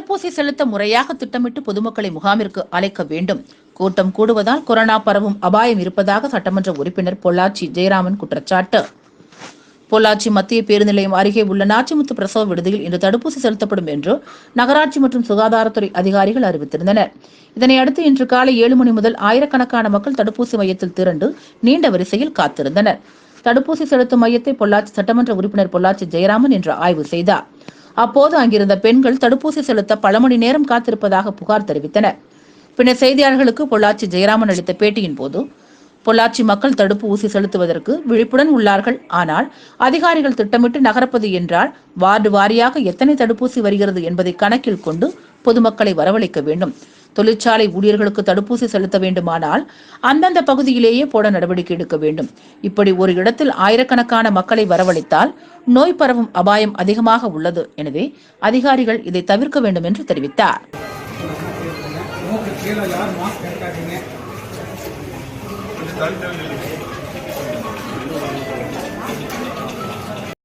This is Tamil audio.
தடுப்பூசி செலுத்த முறையாக திட்டமிட்டு பொதுமக்களை முகாமிற்கு அழைக்க வேண்டும். கூட்டம் கூடுவதால் கொரோனா பரவும் அபாயம் இருப்பதாக சட்டமன்ற உறுப்பினர் பொள்ளாச்சி ஜெயராமன் குற்றச்சாட்டு. பொள்ளாச்சி மத்திய பேருந்து நிலையம் அருகே உள்ள நாச்சிமுத்து பிரசவ விடுதியில் இன்று தடுப்பூசி செலுத்தப்படும் என்று நகராட்சி மற்றும் சுகாதாரத்துறை அதிகாரிகள் அறிவித்திருந்தனர். இதனையடுத்து இன்று காலை ஏழு மணி முதல் ஆயிரக்கணக்கான மக்கள் தடுப்பூசி மையத்தில் திரண்டு நீண்ட வரிசையில் காத்திருந்தனர். தடுப்பூசி செலுத்தும் மையத்தை பொள்ளாச்சி சட்டமன்ற உறுப்பினர் பொள்ளாச்சி ஜெயராமன் இன்று ஆய்வு செய்தார். அப்போது அங்கிருந்த பெண்கள் தடுப்பூசி செலுத்த பல மணி நேரம் காத்திருப்பதாக புகார் தெரிவித்தனர். பின்னர் செய்தியாளர்களுக்கு பொள்ளாச்சி ஜெயராமன் அளித்த பேட்டியின் போது பொள்ளாச்சி மக்கள் தடுப்பு ஊசி செலுத்துவதற்கு விழிப்புடன் உள்ளார்கள். ஆனால் அதிகாரிகள் திட்டமிட்டு நகர்ப்பது என்றால் வார்டு வாரியாக எத்தனை தடுப்பூசி வருகிறது என்பதை கணக்கில் கொண்டு பொதுமக்களை வரவழைக்க வேண்டும். தொழிற்சாலை ஊழியர்களுக்கு தடுப்பூசி செலுத்த வேண்டுமானால் அந்தந்த பகுதியிலேயே போட நடவடிக்கை எடுக்க வேண்டும். இப்படி ஒரு இடத்தில் ஆயிரக்கணக்கான மக்களை வரவழைத்தால் நோய் பரவும் அபாயம் அதிகமாக உள்ளது. எனவே அதிகாரிகள் இதை தவிர்க்க வேண்டும் என்று தெரிவித்தார். கீழே யார் மாஸ்க்